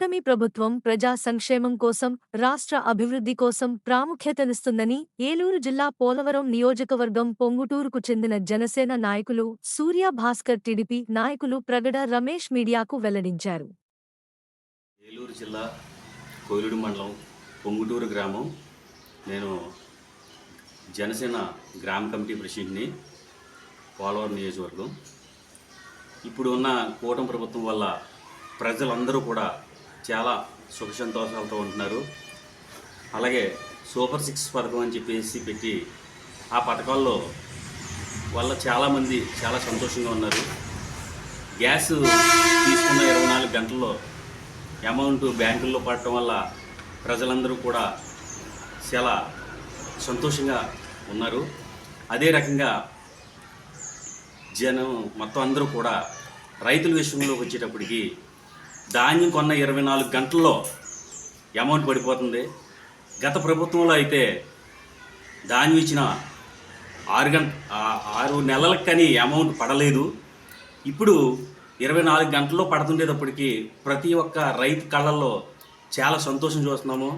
కూటమి ప్రభుత్వం ప్రజా సంక్షేమం కోసం రాష్ట్ర అభివృద్ధి కోసం ప్రాముఖ్యతనిస్తుందని ఏలూరు జిల్లా పోలవరం నియోజకవర్గం పొంగుటూరుకు చెందిన జనసేన నాయకులు సూర్య భాస్కర్ టీడీపీ నాయకులు ప్రగడ రమేష్ మీడియాకు వెల్లడించారు. ఏలూరు జిల్లా కోయిలుడు మండలం పొంగుటూరు గ్రామం. నేను జనసేన గ్రామ కమిటీ ప్రెసిడెంట్ని పోలవరం నియోజకవర్గం. ఇప్పుడు ఉన్న కూటమి ప్రభుత్వం వల్ల ప్రజలందరూ కూడా చాలా సుఖ సంతోషాలతో ఉంటున్నారు. అలాగే సూపర్ సిక్స్ పథకం అని చెప్పేసి పెట్టి ఆ పథకాల్లో వల్ల చాలామంది చాలా సంతోషంగా ఉన్నారు. గ్యాస్ తీసుకున్న ఇరవై నాలుగు గంటల్లో అమౌంట్ బ్యాంకుల్లో పడటం వల్ల ప్రజలందరూ కూడా చాలా సంతోషంగా ఉన్నారు. అదే రకంగా జనం మొత్తం అందరూ కూడా రైతుల విషయంలోకి వచ్చేటప్పటికి ధాన్యం కొన్న ఇరవై నాలుగు గంటల్లో అమౌంట్ పడిపోతుంది. గత ప్రభుత్వంలో అయితే ధాన్యం ఇచ్చిన ఆరు గంట ఆరు నెలలకు కానీ అమౌంట్ పడలేదు. ఇప్పుడు ఇరవై నాలుగు గంటల్లో పడుతుండేటప్పటికి ప్రతి ఒక్క రైతు కళ్ళల్లో చాలా సంతోషం చూస్తున్నాము.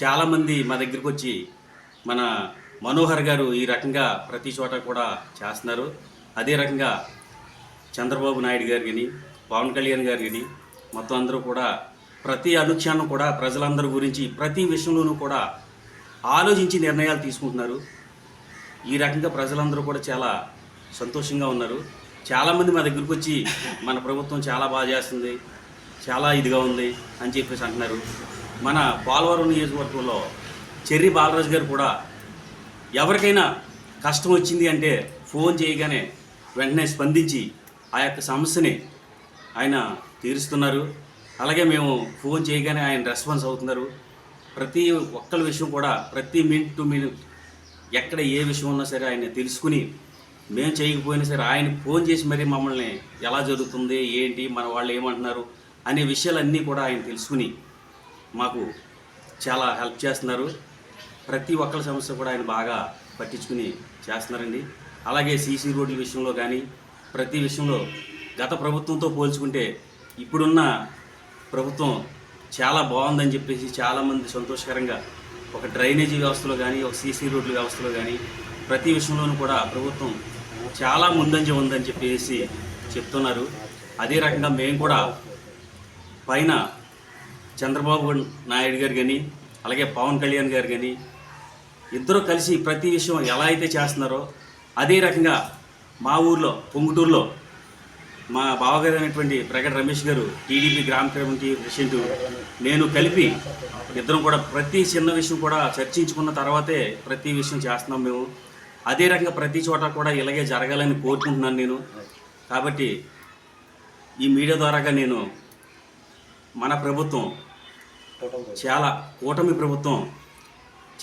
చాలామంది మా దగ్గరికి వచ్చి మన మనోహర్ గారు ఈ రకంగా ప్రతి చోట కూడా చేస్తున్నారు. అదే రకంగా చంద్రబాబు నాయుడు గారు కానీ పవన్ కళ్యాణ్ గారు కానీ మొత్తం అందరూ కూడా ప్రతి అనుక్షణం కూడా ప్రజలందరి గురించి ప్రతి విషయంలోనూ కూడా ఆలోచించి నిర్ణయాలు తీసుకుంటున్నారు. ఈ రకంగా ప్రజలందరూ కూడా చాలా సంతోషంగా ఉన్నారు. చాలామంది మా దగ్గరికి వచ్చి మన ప్రభుత్వం చాలా బాగా చేస్తుంది చాలా ఇదిగా ఉంది అని చెప్పేసి అంటున్నారు. మన పోలవరం నియోజకవర్గంలో చెర్రి బాలరాజు గారు కూడా ఎవరికైనా కష్టం వచ్చింది అంటే ఫోన్ చేయగానే వెంటనే స్పందించి ఆ యొక్క సమస్యని ఆయన తీరుస్తున్నారు. అలాగే మేము ఫోన్ చేయగానే ఆయన రెస్పాన్స్ అవుతున్నారు. ప్రతి ఒక్కల విషయం కూడా ప్రతి మినిట్ టు మినిట్ ఎక్కడ ఏ విషయం ఉన్నా సరే ఆయన తెలుసుకుని మేము చేయకపోయినా సరే ఆయన ఫోన్ చేసి మరీ మమ్మల్ని ఎలా జరుగుతుంది ఏంటి మన వాళ్ళు ఏమంటున్నారు అనే విషయాలన్నీ కూడా ఆయన తెలుసుకుని మాకు చాలా హెల్ప్ చేస్తున్నారు. ప్రతి ఒక్కరి సమస్య కూడా ఆయన బాగా పట్టించుకుని చేస్తున్నారండి. అలాగే సీసీ రోడ్ల విషయంలో కానీ ప్రతి విషయంలో గత ప్రభుత్వంతో పోల్చుకుంటే ఇప్పుడున్న ప్రభుత్వం చాలా బాగుందని చెప్పేసి చాలామంది సంతోషకరంగా ఒక డ్రైనేజీ వ్యవస్థలో కానీ ఒక సీసీ రోడ్ల వ్యవస్థలో కానీ ప్రతి విషయంలోనూ కూడా ప్రభుత్వం చాలా ముందంజ ఉందని చెప్పేసి చెప్తున్నారు. అదే రకంగా మేము కూడా పైన చంద్రబాబు నాయుడు గారు కానీ అలాగే పవన్ కళ్యాణ్ గారు కానీ ఇద్దరు కలిసి ప్రతి విషయం ఎలా అయితే చేస్తున్నారో అదే రకంగా మా ఊర్లో పొంగుటూరులో మా బావగారు అయినటువంటి ప్రగడ రమేష్ గారు టీడీపీ గ్రామ కమిటీ ప్రెసిడెంట్ నేను కలిపి ఇద్దరం కూడా ప్రతి చిన్న విషయం కూడా చర్చించుకున్న తర్వాతే ప్రతి విషయం చేస్తున్నాం మేము. అదే రకంగా ప్రతి చోట కూడా ఇలాగే జరగాలని కోరుకుంటున్నాను నేను. కాబట్టి ఈ మీడియా ద్వారాగా నేను మన ప్రభుత్వం చాలా కూటమి ప్రభుత్వం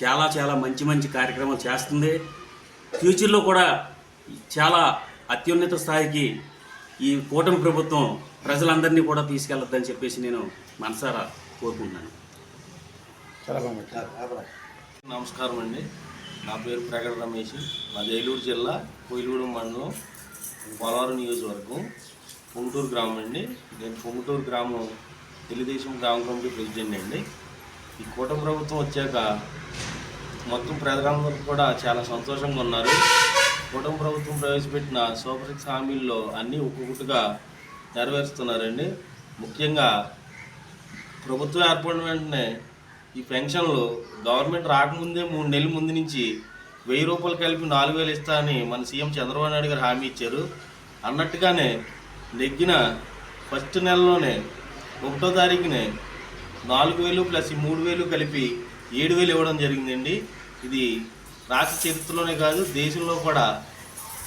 చాలా చాలా మంచి మంచి కార్యక్రమాలు చేస్తుంది. ఫ్యూచర్లో కూడా చాలా అత్యున్నత స్థాయికి ఈ కూటమి ప్రభుత్వం ప్రజలందరినీ కూడా తీసుకెళ్ళొద్దని చెప్పేసి నేను మనసారా కోరుకుంటున్నాను. నమస్కారం అండి. నా పేరు ప్రగడ రమేష్. మాది ఏలూరు జిల్లా కోయిలూరు మండలం పోలవరం నియోజకవర్గం పొంగుటూరు గ్రామం అండి. నేను పొంగుటూరు గ్రామం తెలుగుదేశం గ్రామ కమిటీ ప్రెసిడెంట్ అండి. ఈ కూటమి ప్రభుత్వం వచ్చాక మొత్తం ప్రజలందరూ కూడా చాలా సంతోషంగా ఉన్నారు. కూటమి ప్రభుత్వం ప్రవేశపెట్టిన సూపర్ సిక్స్ హామీల్లో అన్నీ ఒక్కొక్కటిగా నెరవేరుస్తున్నారండి. ముఖ్యంగా ప్రభుత్వం ఏర్పడిన వెంటనే ఈ పెన్షన్లు గవర్నమెంట్ రాకముందే మూడు నెలల ముందు నుంచి వెయ్యి రూపాయలు కలిపి నాలుగు వేలు ఇస్తానని మన సీఎం చంద్రబాబు నాయుడు గారు హామీ ఇచ్చారు. అన్నట్టుగానే నెగ్గిన ఫస్ట్ నెలలోనే ఒకటో తారీఖునే నాలుగు వేలు ప్లస్ ఈ మూడు వేలు కలిపి ఏడు వేలు ఇవ్వడం జరిగిందండి. ఇది రాష్ట్ర చరిత్రలోనే కాదు దేశంలో కూడా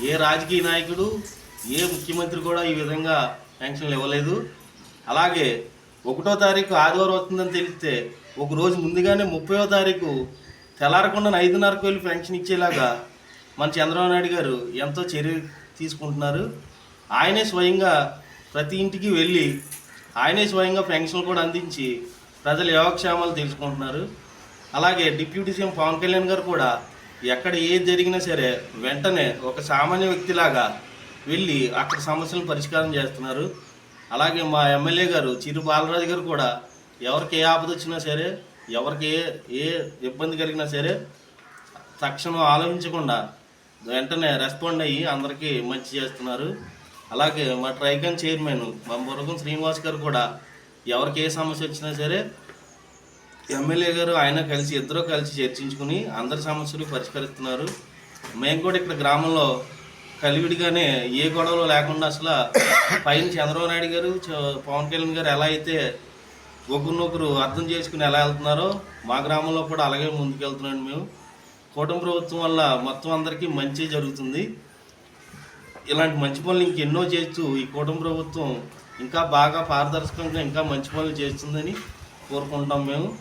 ఏ రాజకీయ నాయకుడు ఏ ముఖ్యమంత్రి కూడా ఈ విధంగా పెన్షన్లు ఇవ్వలేదు. అలాగే ఒకటో తారీఖు ఆదివారం వస్తుందని తెలిస్తే ఒక రోజు ముందుగానే ముప్పయో తారీఖు తెల్లారకుండా ఐదున్నరకు వెళ్ళి పెన్షన్ ఇచ్చేలాగా మన చంద్రబాబు నాయుడు గారు ఎంతో చర్య తీసుకుంటున్నారు. ఆయనే స్వయంగా ప్రతి ఇంటికి వెళ్ళి ఆయనే స్వయంగా పెన్షన్లు కూడా అందించి ప్రజల యోగక్షేమాలు తెలుసుకుంటున్నారు. అలాగే డిప్యూటీ సీఎం పవన్ కళ్యాణ్ గారు కూడా ఎక్కడ ఏది జరిగినా సరే వెంటనే ఒక సామాన్య వ్యక్తిలాగా వెళ్ళి అక్కడ సమస్యలను పరిష్కారం చేస్తున్నారు. అలాగే మా ఎమ్మెల్యే గారు చిరు బాలరాజు గారు కూడా ఎవరికి ఏ ఆపద వచ్చినా సరే ఎవరికి ఏ ఏ ఇబ్బంది కలిగినా సరే తక్షణం ఆలోచించకుండా వెంటనే రెస్పాండ్ అయ్యి అందరికీ మంచి చేస్తున్నారు. అలాగే మా ట్రైకన్ చైర్మన్ మా బుర్రగం శ్రీనివాస్ గారు కూడా ఎవరికి ఏ సమస్య వచ్చినా సరే ఎమ్మెల్యే గారు ఆయన కలిసి ఇద్దరూ కలిసి చర్చించుకుని అందరి సమస్యలు పరిష్కరిస్తున్నారు. మేము కూడా ఇక్కడ గ్రామంలో కలివిడిగానే ఏ గొడవలు లేకుండా అసలు పైన చంద్రబాబు నాయుడు గారు చ- పవన్ కళ్యాణ్ గారు ఎలా అయితే ఒకరినొకరు అర్థం చేసుకుని ఎలా వెళ్తున్నారో మా గ్రామంలో కూడా అలాగే ముందుకెళ్తున్నాం మేము. కూటమి ప్రభుత్వం వల్ల మొత్తం అందరికీ మంచి జరుగుతుంది. ఇలాంటి మంచి పనులు ఇంకెన్నో చేస్తూ ఈ కూటమి ప్రభుత్వం ఇంకా బాగా పారదర్శకంగా ఇంకా మంచి పనులు చేస్తుందని కోరుకుంటాం మేము.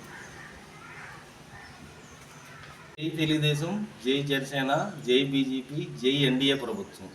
జై తెలుగుదేశం జై జనసేన జై బీజేపీ జై ఎన్డీఏ ప్రభుత్వం.